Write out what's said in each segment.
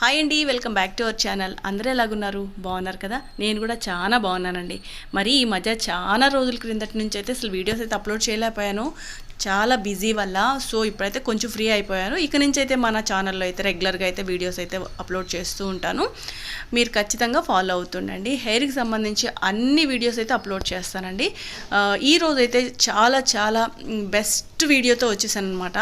Hi అండి welcome back to our channel అందరూ ఎలాగున్నారు? బాగున్నారు కదా? నేను కూడా చాలా బాగున్నానండి. మరి ఈ మధ్య చాలా రోజుల క్రిందటి నుంచి అయితే అసలు వీడియోస్ అయితే అప్లోడ్ చేయలేకపోయాను. చాలా బిజీ వల్ల సో ఇప్పుడైతే కొంచెం ఫ్రీ అయిపోయాను. ఇక నుంచి అయితే మన ఛానల్లో అయితే రెగ్యులర్గా అయితే వీడియోస్ అయితే అప్లోడ్ చేస్తూ ఉంటాను. మీరు ఖచ్చితంగా ఫాలో అవుతుండండి. హెయిర్కి సంబంధించి అన్ని వీడియోస్ అయితే అప్లోడ్ చేస్తానండి. ఈరోజు ఈ అయితే చాలా చాలా బెస్ట్ వీడియోతో వచ్చేసాను అనమాట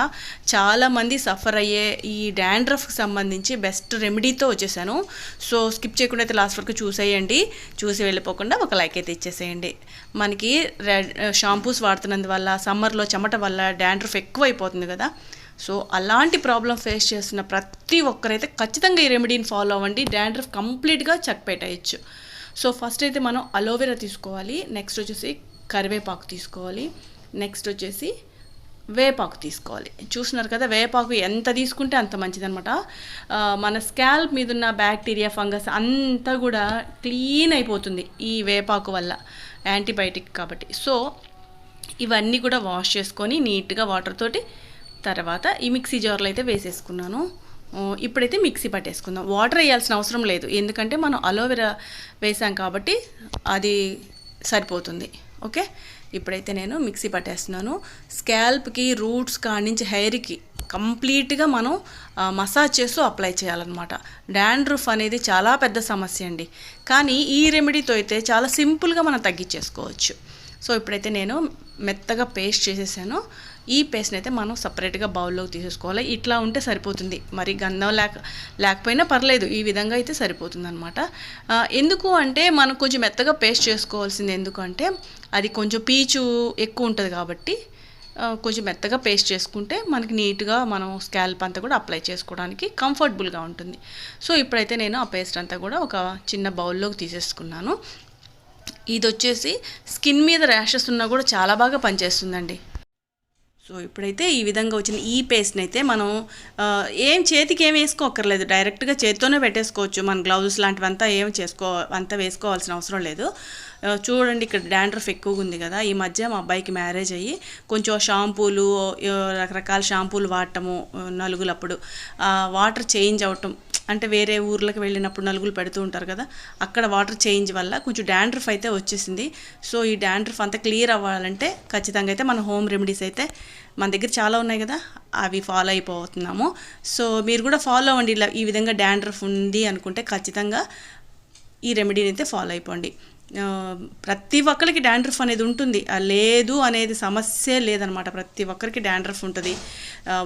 చాలామంది సఫర్ అయ్యే ఈ డాండ్రఫ్కి సంబంధించి బెస్ట్ రెమెడీతో వచ్చేసాను. సో స్కిప్ చేయకుండా అయితే లాస్ట్ వరకు చూసేయండి. చూసి వెళ్ళిపోకుండా ఒక లైక్ అయితే ఇచ్చేసేయండి. మనకి రెడ్ షాంపూస్ వాడుతున్నందువల్ల సమ్మర్లో చెమట వల్ల డాండ్రఫ్ ఎక్కువైపోతుంది కదా. సో అలాంటి ప్రాబ్లం ఫేస్ చేస్తున్న ప్రతి ఒక్కరైతే ఖచ్చితంగా ఈ రెమెడీని ఫాలో అవ్వండి. డాండ్రఫ్ కంప్లీట్గా చెక్ పెట్టేయచ్చు సో ఫస్ట్ అయితే మనం అలోవెరా తీసుకోవాలి. నెక్స్ట్ వచ్చేసి కరివేపాకు తీసుకోవాలి. నెక్స్ట్ వచ్చేసి వేపాకు తీసుకోవాలి. చూస్తున్నారు కదా వేపాకు ఎంత తీసుకుంటే అంత మంచిదనమాట మన స్కాల్ప్ మీద ఉన్న బ్యాక్టీరియా ఫంగస్ అంతా కూడా క్లీన్ అయిపోతుంది ఈ వేపాకు వల్ల యాంటీబయాటిక్ కాబట్టి. సో ఇవన్నీ కూడా వాష్ చేసుకొని నీట్గా వాటర్ తోటి తర్వాత ఈ మిక్సీ జార్లో అయితే వేసేసుకున్నాను. ఇప్పుడైతే మిక్సీ పట్టేసుకుందాం. వాటర్ వేయాల్సిన అవసరం లేదు. ఎందుకంటే మనం అలోవెరా వేసాం కాబట్టి అది సరిపోతుంది. ఓకే? ఇప్పుడైతే నేను మిక్సీ పట్టేస్తున్నాను. స్కాల్ప్కి రూట్స్ కాడి నుంచి హెయిర్కి కంప్లీట్గా మనం మసాజ్ చేస్తూ అప్లై చేయాలన్నమాట. డాండ్రఫ్ అనేది చాలా పెద్ద సమస్య అండి. కానీ ఈ రెమెడీతో అయితే చాలా సింపుల్గా మనం తగ్గించేసుకోవచ్చు. సో ఇప్పుడైతే నేను మెత్తగా పేస్ట్ చేసేసాను. ఈ పేస్ట్ని అయితే మనం సపరేట్గా బౌల్లోకి తీసేసుకోవాలి. ఇట్లా ఉంటే సరిపోతుంది. మరి గంధం లేక లేకపోయినా పర్లేదు. ఈ విధంగా అయితే సరిపోతుంది అనమాట ఎందుకు అంటే మనం కొంచెం మెత్తగా పేస్ట్ చేసుకోవాల్సింది ఎందుకంటే అది కొంచెం పీచు ఎక్కువ ఉంటుంది కాబట్టి కొంచెం మెత్తగా పేస్ట్ చేసుకుంటే మనకి నీట్గా మనం స్కాల్ప్ అంతా కూడా అప్లై చేసుకోవడానికి కంఫర్టబుల్గా ఉంటుంది. సో ఇప్పుడైతే నేను ఆ పేస్ట్ అంతా కూడా ఒక చిన్న బౌల్లోకి తీసేసుకున్నాను. ఇది వచ్చేసి స్కిన్ మీద ర్యాషెస్ ఉన్నా కూడా చాలా బాగా పనిచేస్తుందండి. సో ఇప్పుడైతే ఈ విధంగా వచ్చిన ఈ పేస్ట్ని అయితే మనం ఏం చేతికి ఏం వేసుకోకర్లేదు డైరెక్ట్గా చేతితోనే పెట్టేసుకోవచ్చు. మన గ్లౌజెస్ లాంటివంతా ఏం చేసుకో అంతా వేసుకోవాల్సిన అవసరం లేదు. చూడండి ఇక్కడ డాండ్రఫ్ ఎక్కువగా ఉంది కదా. ఈ మధ్య మా అబ్బాయికి మ్యారేజ్ అయ్యి కొంచెం షాంపూలు రకరకాల షాంపూలు వాడటము నలుగులప్పుడు. వాటర్ చేంజ్ అవటం అంటే వేరే ఊర్లకు వెళ్ళినప్పుడు నలుగులు పెడుతూ ఉంటారు కదా అక్కడ వాటర్ చేంజ్ వల్ల కొంచెం డాండ్రఫ్ అయితే వచ్చేసింది. సో ఈ డాండ్రఫ్ అంతా క్లియర్ అవ్వాలంటే ఖచ్చితంగా అయితే మన హోమ్ రెమెడీస్ అయితే మన దగ్గర చాలా ఉన్నాయి కదా అవి ఫాలో అయిపోతున్నాము. సో మీరు కూడా ఫాలో అవ్వండి ఇలా ఈ విధంగా డాండ్రఫ్ ఉంది అనుకుంటే ఖచ్చితంగా ఈ రెమెడీని అయితే ఫాలో అయిపోండి. ప్రతి ఒక్కరికి డాండ్రఫ్ అనేది ఉంటుంది. లేదు అనేది సమస్య లేదనమాట. ప్రతి ఒక్కరికి డాండ్రఫ్ ఉంటుంది.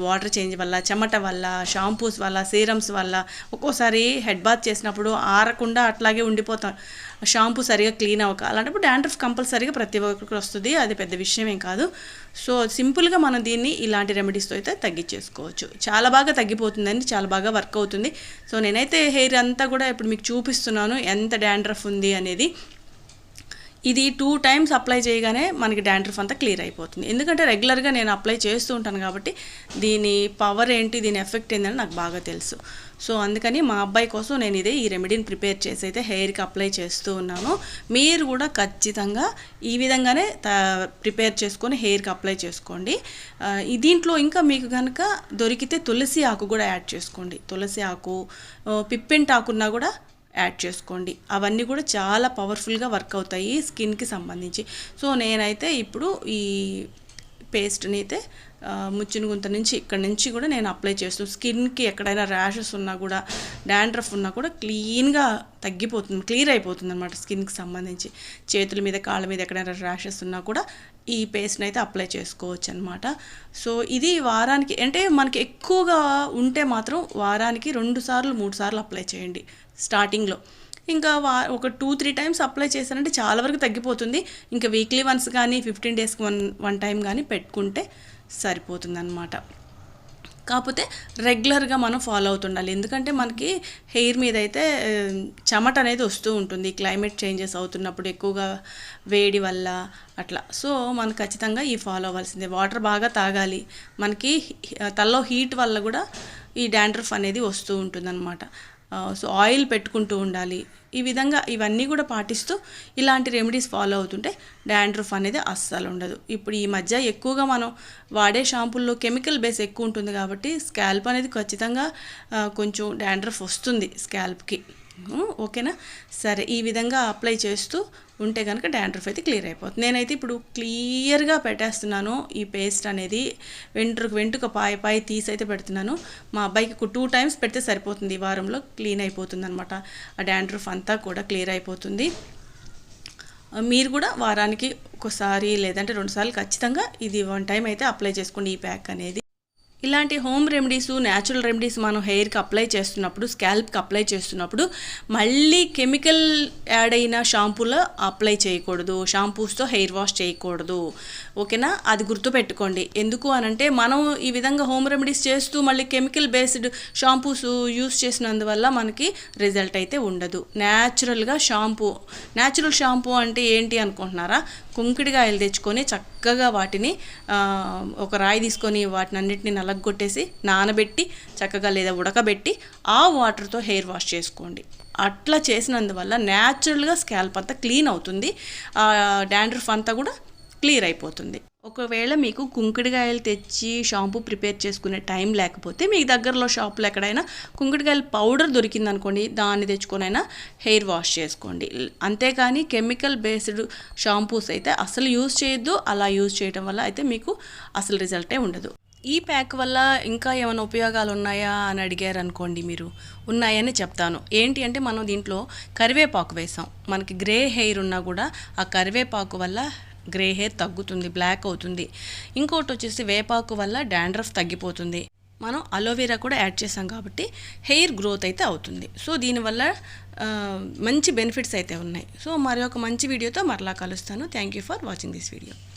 వాటర్ చేంజ్ వల్ల చెమట వల్ల షాంపూస్ వల్ల సీరమ్స్ వల్ల ఒక్కోసారి హెడ్ బాత్ చేసినప్పుడు ఆరకుండా అట్లాగే ఉండిపోతాం. షాంపూ సరిగా క్లీన్ అవ్వక అలాంటప్పుడు డాండ్రఫ్ కంపల్సరీగా ప్రతి ఒక్కరికి వస్తుంది. అది పెద్ద విషయం ఏం కాదు. సో సింపుల్గా మనం దీన్ని ఇలాంటి రెమెడీస్తో అయితే తగ్గించేసుకోవచ్చు. చాలా బాగా తగ్గిపోతుందండి. చాలా బాగా వర్క్ అవుతుంది. సో నేనైతే హెయిర్ అంతా కూడా ఇప్పుడు మీకు చూపిస్తున్నాను. ఎంత డాండ్రఫ్ ఉంది అనేది. ఇది టూ టైమ్స్ అప్లై చేయగానే మనకి డాండ్రఫ్ అంతా క్లియర్ అయిపోతుంది. ఎందుకంటే రెగ్యులర్గా నేను అప్లై చేస్తూ ఉంటాను కాబట్టి దీని పవర్ ఏంటి దీని ఎఫెక్ట్ ఏంటని నాకు బాగా తెలుసు. సో అందుకని మా అబ్బాయి కోసం నేను ఇదే ఈ రెమెడీని ప్రిపేర్ చేసి అయితే హెయిర్కి అప్లై చేస్తూ ఉన్నాను. మీరు కూడా ఖచ్చితంగా ఈ విధంగానే త- ప్రిపేర్ చేసుకొని హెయిర్కి అప్లై చేసుకోండి. దీంట్లో ఇంకా మీకు కనుక దొరికితే తులసి ఆకు కూడా యాడ్ చేసుకోండి. తులసి ఆకు ఆ, పిప్పెంట్ ఆకున్నా కూడా యాడ్ చేసుకోండి. అవన్నీ కూడా చాలా పవర్ఫుల్గా వర్క్ అవుతాయి స్కిన్కి సంబంధించి. సో నేనైతే ఇప్పుడు ఈ పేస్ట్ని అయితే ముచ్చిన గుంత నుంచి ఇక్కడ నుంచి కూడా నేను అప్లై చేస్తూ స్కిన్కి ఎక్కడైనా ర్యాషెస్ ఉన్నా కూడా డాండ్రఫ్ ఉన్నా కూడా క్లీన్గా తగ్గిపోతుంది క్లియర్ అయిపోతుంది అనమాట స్కిన్కి సంబంధించి. చేతుల మీద కాళ్ళ మీద ఎక్కడైనా ర్యాషెస్ ఉన్నా కూడా ఈ పేస్ట్ని అయితే అప్లై చేసుకోవచ్చు అనమాట సో ఇది వారానికి అంటే మనకి ఎక్కువగా ఉంటే మాత్రం వారానికి రెండు సార్లు మూడు సార్లు అప్లై చేయండి స్టార్టింగ్లో. ఇంకా వా ఒక టూ త్రీ టైమ్స్ అప్లై చేశారంటే చాలా వరకు తగ్గిపోతుంది. ఇంకా వీక్లీ వన్స్ కానీ ఫిఫ్టీన్ డేస్కి వన్ వన్ టైం కానీ పెట్టుకుంటే సరిపోతుందన్నమాట. కాకపోతే రెగ్యులర్గా మనం ఫాలో అవుతుండాలి. ఎందుకంటే మనకి హెయిర్ మీద అయితే చెమట అనేది వస్తూ ఉంటుంది. క్లైమేట్ చేంజెస్ అవుతున్నప్పుడు ఎక్కువగా వేడి వల్ల అట్లా. సో మనం ఖచ్చితంగా ఈ ఫాలో అవ్వాల్సిందే. వాటర్ బాగా తాగాలి. మనకి తలలో హీట్ వల్ల కూడా ఈ డాండ్రఫ్ అనేది వస్తూ ఉంటుందన్నమాట. సో ఆయిల్ పెట్టుకుంటూ ఉండాలి. ఈ విధంగా ఇవన్నీ కూడా పాటిస్తూ ఇలాంటి రెమెడీస్ ఫాలో అవుతుంటే డాండ్రఫ్ అనేది అస్సలు ఉండదు. ఇప్పుడు ఈ మధ్య ఎక్కువగా మనం వాడే షాంపుల్లో కెమికల్ బేస్ ఎక్కువ ఉంటుంది కాబట్టి స్కాల్ప్ అనేది ఖచ్చితంగా కొంచెం డాండ్రఫ్ వస్తుంది స్కాల్ప్కి ఓకేనా? సరే ఈ విధంగా అప్లై చేస్తూ ఉంటే కనుక డాండ్రఫ్ అయితే క్లియర్ అయిపోతుంది. నేనైతే ఇప్పుడు క్లియర్గా పెట్టేస్తున్నాను ఈ పేస్ట్ అనేది. వెంట్రుకు వెంట్రుక పాయ పాయ తీసి అయితే పెడుతున్నాను. మా అబ్బాయికి ఒక టూ టైమ్స్ పెడితే సరిపోతుంది. ఈ వారంలో క్లీన్ అయిపోతుంది అనమాట ఆ డాండ్రఫ్ అంతా కూడా క్లియర్ అయిపోతుంది. మీరు కూడా వారానికి ఒకసారి లేదంటే రెండుసార్లు ఖచ్చితంగా ఇది వన్ టైం అయితే అప్లై చేసుకోండి ఈ ప్యాక్ అనేది. ఇలాంటి హోమ్ రెమెడీస్ న్యాచురల్ రెమెడీస్ మనం హెయిర్కి అప్లై చేస్తున్నప్పుడు స్కాల్ప్కి అప్లై చేస్తున్నప్పుడు మళ్ళీ కెమికల్ యాడ్ అయిన షాంపూలో అప్లై చేయకూడదు. షాంపూస్తో హెయిర్ వాష్ చేయకూడదు. ఓకేనా? అది గుర్తుపెట్టుకోండి. ఎందుకు అనంటే మనం ఈ విధంగా హోమ్ రెమెడీస్ చేస్తూ మళ్ళీ కెమికల్ బేస్డ్ షాంపూస్ యూస్ చేసినందువల్ల మనకి రిజల్ట్ అయితే ఉండదు. న్యాచురల్గా షాంపూ న్యాచురల్ షాంపూ అంటే ఏంటి అనుకుంటున్నారా? కుంకుడికాయలు తెచ్చుకొని చక్కగా వాటిని ఒక రాయి తీసుకొని వాటిని అన్నిటిని నలగొట్టేసి నానబెట్టి చక్కగా లేదా ఉడకబెట్టి ఆ వాటర్తో హెయిర్ వాష్ చేసుకోండి. అట్లా చేసినందువల్ల న్యాచురల్గా స్కాల్ప్ అంతా క్లీన్ అవుతుంది. ఆ డాండ్రఫ్ అంతా కూడా క్లియర్ అయిపోతుంది. ఒకవేళ మీకు కుంకుడుకాయలు తెచ్చి షాంపూ ప్రిపేర్ చేసుకునే టైం లేకపోతే మీ దగ్గరలో షాప్లో ఎక్కడైనా కుంకుడుకాయల పౌడర్ దొరికిందనుకోండి దాన్ని తెచ్చుకొనైనా హెయిర్ వాష్ చేసుకోండి. అంతేకాని కెమికల్ బేస్డ్ షాంపూస్ అయితే అసలు యూజ్ చేయొద్దు అలా యూజ్ చేయడం వల్ల అయితే మీకు అసలు రిజల్టే ఉండదు. ఈ ప్యాక్ వల్ల ఇంకా ఏమైనా ఉపయోగాలు ఉన్నాయా అని అడిగారు అనుకోండి మీరు. ఉన్నాయని చెప్తాను. ఏంటి అంటే మనం దీంట్లో కరివేపాకు వేసాం. మనకి గ్రే హెయిర్ ఉన్నా కూడా ఆ కరివేపాకు వల్ల గ్రే హెయిర్ తగ్గుతుంది బ్లాక్ అవుతుంది. ఇంకోటి వచ్చేసి వేపాకు వల్ల డాండ్రఫ్ తగ్గిపోతుంది. మనం అలోవెరా కూడా యాడ్ చేసాం కాబట్టి హెయిర్ గ్రోత్ అయితే అవుతుంది. సో దీనివల్ల మంచి బెనిఫిట్స్ అయితే ఉన్నాయి. సో మరి ఒక మంచి వీడియోతో మరలా కలుస్తాను. Thank you for watching this video.